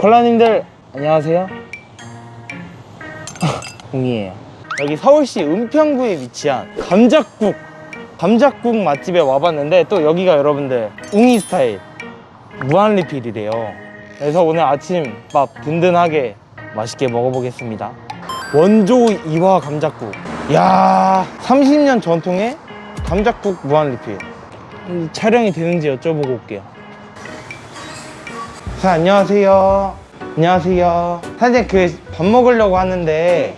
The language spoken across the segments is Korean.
콜라님들 안녕하세요. 웅이에요. 여기 서울시 은평구에 위치한 감작국 감작국 맛집에 와봤는데 또 여기가 여러분들 웅이 스타일 무한 리필이래요. 그래서 오늘 아침 밥 든든하게 맛있게 먹어보겠습니다. 원조 이화 감작국. 야, 30년 전통의 감작국 무한 리필. 음, 촬영이 되는지 여쭤보고 올게요. 사 안녕하세요. 안녕하세요. 사실 그밥 먹으려고 하는데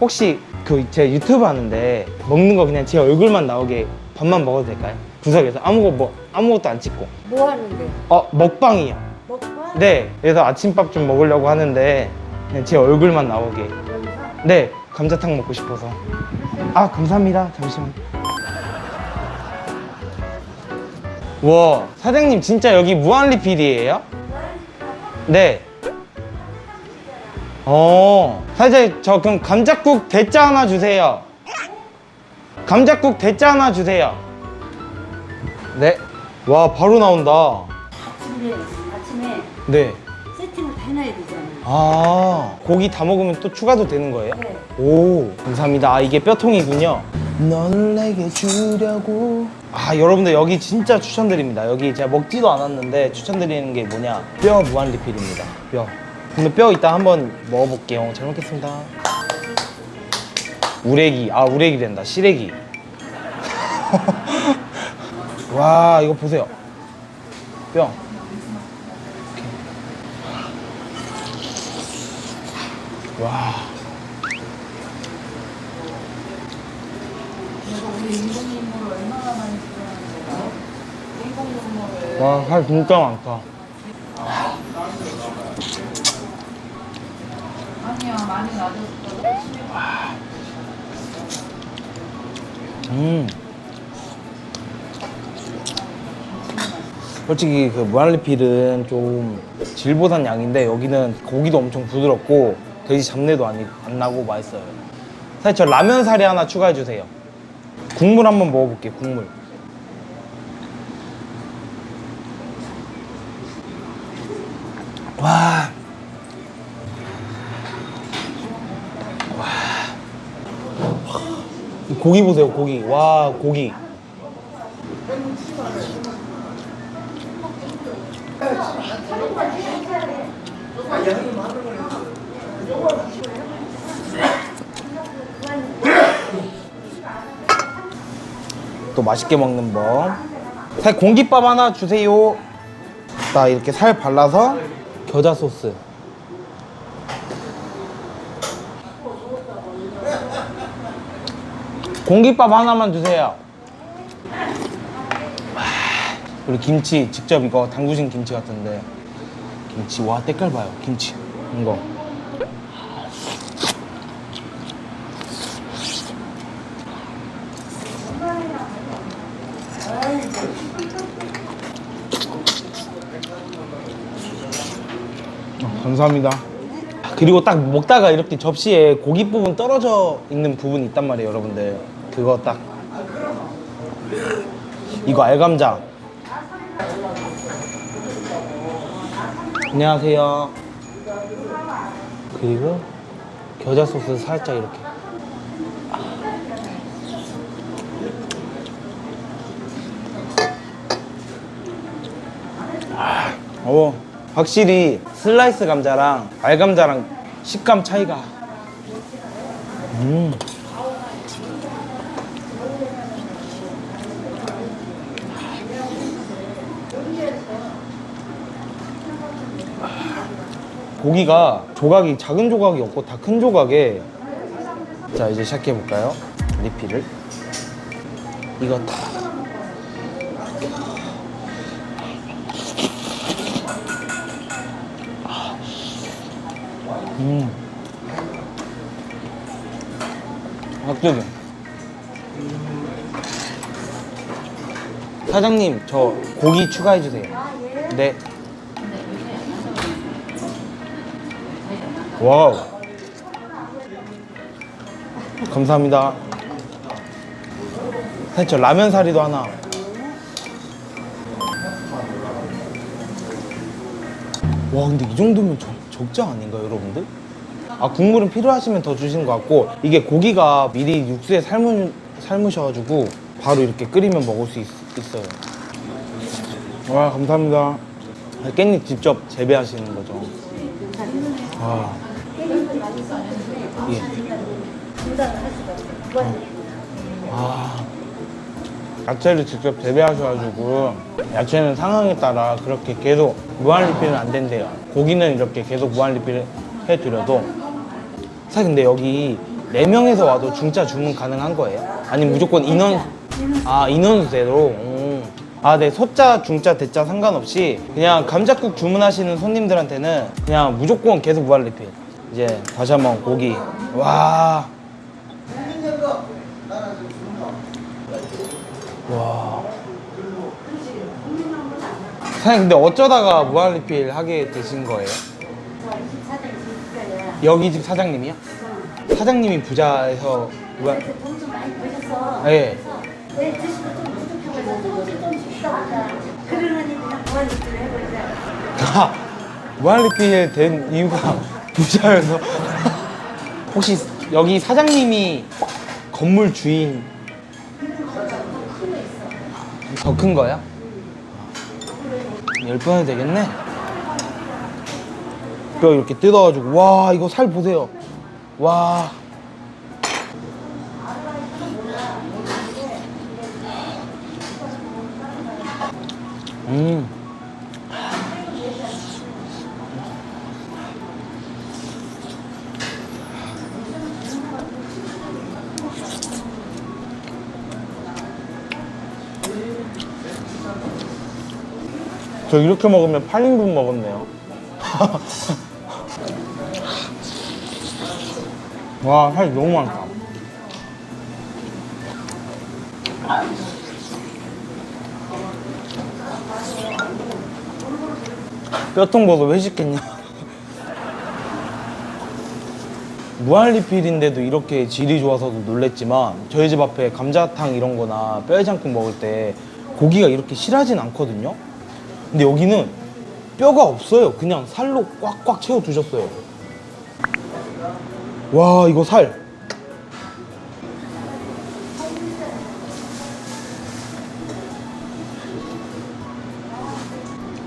혹시 그 제 유튜브 하는데 먹는 거 그냥 제 얼굴만 나오게 밥만 먹어도 될까요? 구석에서 아무거 뭐 아무것도 안 찍고. 뭐 하는데? 어 먹방이요. 먹방? 네. 그래서 아침밥 좀 먹으려고 하는데 그냥 제 얼굴만 나오게. 네. 감자탕 먹고 싶어서. 아 감사합니다. 잠시만. 와 사장님 진짜 여기 무한 리필이에요? 네. 어 사장님 저 그럼 감자국 대짜 하나 주세요. 감자국 대짜 하나 주세요. 네. 와 바로 나온다. 아침에, 아침에 네. 세팅을 다 해놔야 되잖아. 아. 고기 다 먹으면 또 추가도 되는 거예요? 네. 오. 감사합니다. 아 이게 뼈통이군요. 넌 내게 주려고. 아 여러분들 여기 진짜 추천드립니다. 여기 제가 먹지도 않았는데 추천드리는 게 뭐냐? 뼈 무한 리필입니다. 뼈. 근데 뼈 이따 한번 먹어볼게요. 잘 먹겠습니다. 우레기. 아 우레기 된다. 시래기. 와 이거 보세요. 뼈 와. 와, 살 진짜 많다. 음. 솔직히 그 무한리필은 좀 질보단 양인데 여기는 고기도 엄청 부드럽고 돼지 잡내도 안, 안 나고 맛있어요. 사실 저 라면 사리 하나 추가해 주세요. 국물 한번 먹어볼게요. 국물. 와. 고기 보세요. 고기. 와 고기. 또 맛있게 먹는 법. 살 공깃밥 하나 주세요. 나 이렇게 살 발라서 겨자 소스. 공깃밥 하나만 주세요. 와, 그리고 김치 직접 이거 담그신 김치 같은데 김치 와 때깔 봐요 김치 이거 감사합니다. 그리고 딱 먹다가 이렇게 접시에 고기 부분 떨어져 있는 부분이 있단 말이에요, 여러분들. 그거 딱. 이거 알감자. 안녕하세요. 그리고 겨자 소스 살짝 이렇게. 어, 확실히 슬라이스 감자랑 알감자랑 식감 차이가. 음. 고기가 조각이 작은 조각이 없고 다 큰 조각에 자 이제 시작해 볼까요? 리필을 이거 다 음. 합격이요. 사장님, 저 고기 추가해 주세요. 네. 와우. 감사합니다. 사실 저 라면 사리도 하나. 와, 근데 이 정도면 저 적정 아닌가요, 여러분들? 아 국물은 필요하시면 더 주시는 것 같고 이게 고기가 미리 육수에 삶으, 삶으셔가지고 바로 이렇게 끓이면 먹을 수 있, 있어요. 와 감사합니다. 아, 깻잎 직접 재배하시는 거죠? 아, 예. 아, 야채를 직접 재배하셔가지고 야채는 상황에 따라 그렇게 계속 무한 리필은 안 된대요. 고기는 이렇게 계속 무한 리필 해드려도 사실 근데 여기 4명에서 와도 중짜 주문 가능한 거예요? 아니면 무조건 인원 아 인원수대로? 음. 아, 네 소자, 중짜, 대자 상관없이 그냥 감자국 주문하시는 손님들한테는 그냥 무조건 계속 무한 리필. 이제 다시 한번 고기 와. 와. 사장님 근데 어쩌다가 무한 리필 하게 되신 거예요? 여기 집 사장님이요? 사장님이 부자에서 무한 돈좀 많이 버셨어. 예. 해버리자. 아, 무한리필 된 이유가 부자여서 혹시 여기 사장님이 건물 주인 더 큰 거야? 열 번은 되겠네. 뼈 이렇게 뜯어가지고 와 이거 살 보세요. 와. 음. 저 이렇게 먹으면 8인분 먹었네요. 와, 살 너무 많다. 뼈통 버섯 왜 시켰냐? 무한리필인데도 이렇게 질이 좋아서도 놀랬지만 저희 집 앞에 감자탕 이런 거나 뼈해장국 먹을 때 고기가 이렇게 실하진 않거든요? 근데 여기는 뼈가 없어요. 그냥 살로 꽉꽉 채워 두셨어요. 와, 이거 살.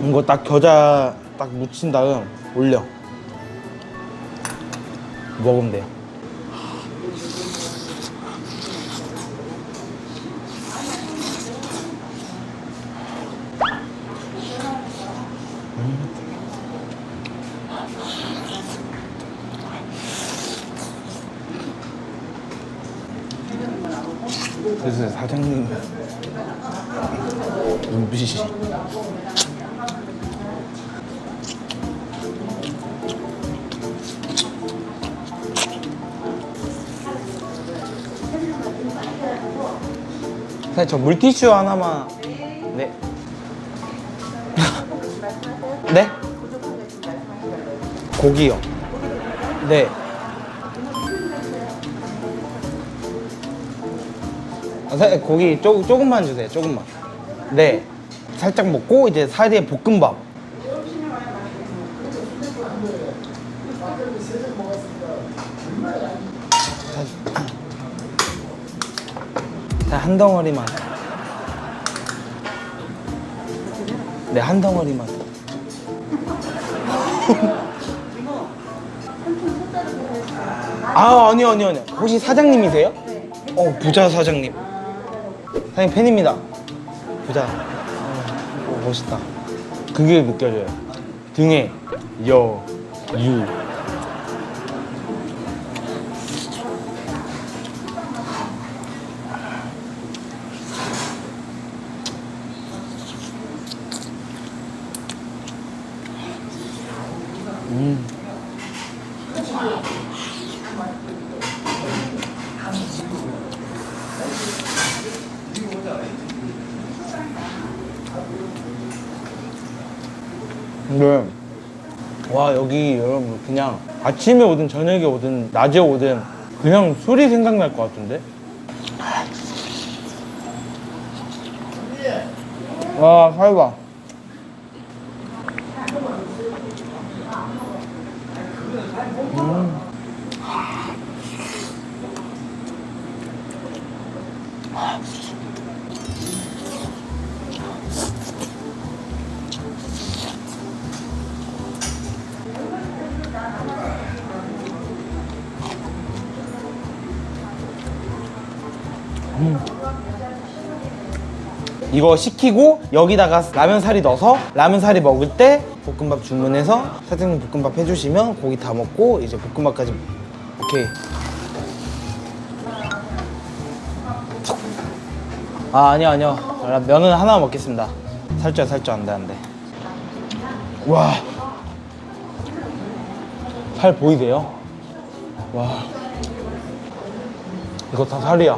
이거 딱 겨자 딱 묻힌 다음 올려. 먹으면 돼요. 그래서 사장님 눈빛이 사장님 저 물티슈 하나만. 네. 네? 고기요. 네 아, 사- 고기 조, 조금만 주세요 조금만. 네. 살짝 먹고 이제 사이드에 볶음밥. 자, 한 덩어리만 네 한 덩어리만 아 아니요 아니요 아니요. 혹시 사장님이세요? 어 부자 사장님 사장님 팬입니다. 부자. 어, 멋있다. 그게 느껴져요. 등에 여, 유 근데 와 여기 여러분 그냥 아침에 오든 저녁에 오든 낮에 오든 그냥 술이 생각날 것 같은데? 와 살봐 이거 시키고 여기다가 라면 사리 넣어서 라면 사리 먹을 때 볶음밥 주문해서 사장님 볶음밥 해주시면 고기 다 먹고 이제 볶음밥까지 오케이. 아 아니요 아니요. 라- 면은 하나 먹겠습니다. 살쪄 살쪄. 안돼 안돼. 와 살 보이세요? 와. 이거 다 살이야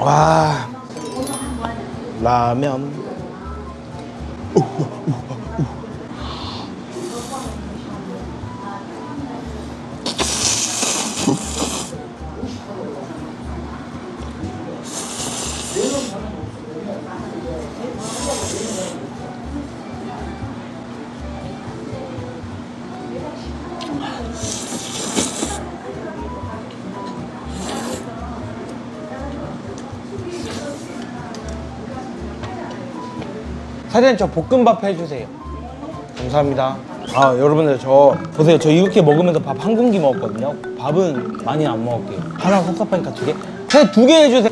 와. 라면 사장님 저 볶음밥 해주세요. 감사합니다. 아 여러분들 저 보세요. 저 이렇게 먹으면서 밥 한 공기 먹었거든요. 밥은 많이 안 먹을게요. 하나 섭섭하니까 두개? 사장님 두개 해주세요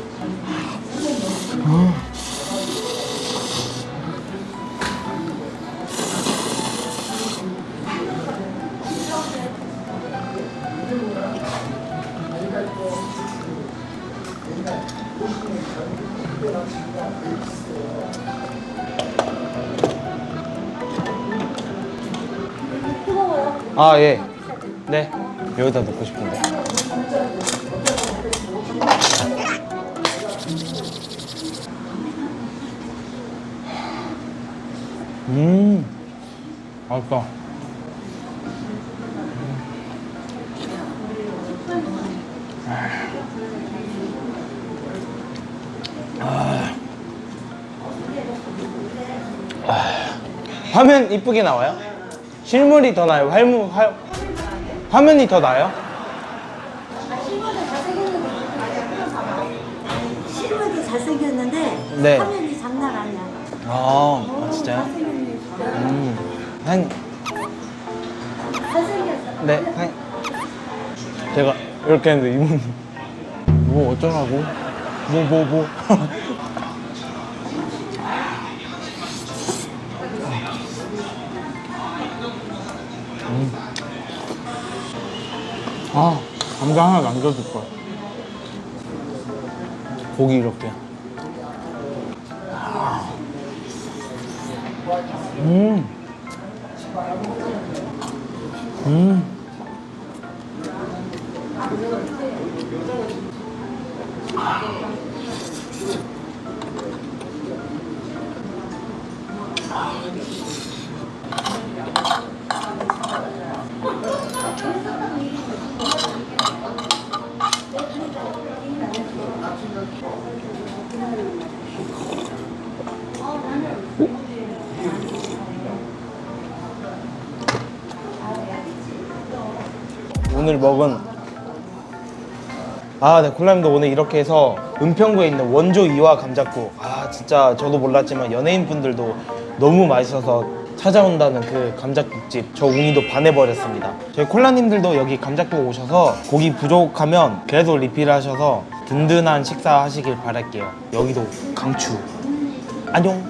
아 예. 네. 여기다 넣고 싶은데. 음. 맛있다. 화면 이쁘게 나와요? 실물이 더 나아요? 활무, 활, 화면이 더 나아요? 아, 실물은 잘생겼는데. 실물도 잘생겼는데 네. 화면이 장난 아니야. 아, 오, 아 진짜요? 음. 한, 잘생겼어. 네, 한. 제가 이렇게 했는데 이분 뭐 어쩌라고? 뭐, 뭐, 뭐. 음. 감자 하나 남겨줄 걸. 고기 이렇게. 음. 음. 오늘 먹은 아, 네, 콜라님도 오늘 이렇게 해서 은평구에 있는 원조 이화 감자국. 아, 진짜 저도 몰랐지만 연예인 분들도 너무 맛있어서 찾아온다는 그 감자국집 저 웅이도 반해버렸습니다. 저희 콜라님들도 여기 감자국 오셔서 고기 부족하면 계속 리필하셔서 든든한 식사 하시길 바랄게요. 여기도 강추. 안녕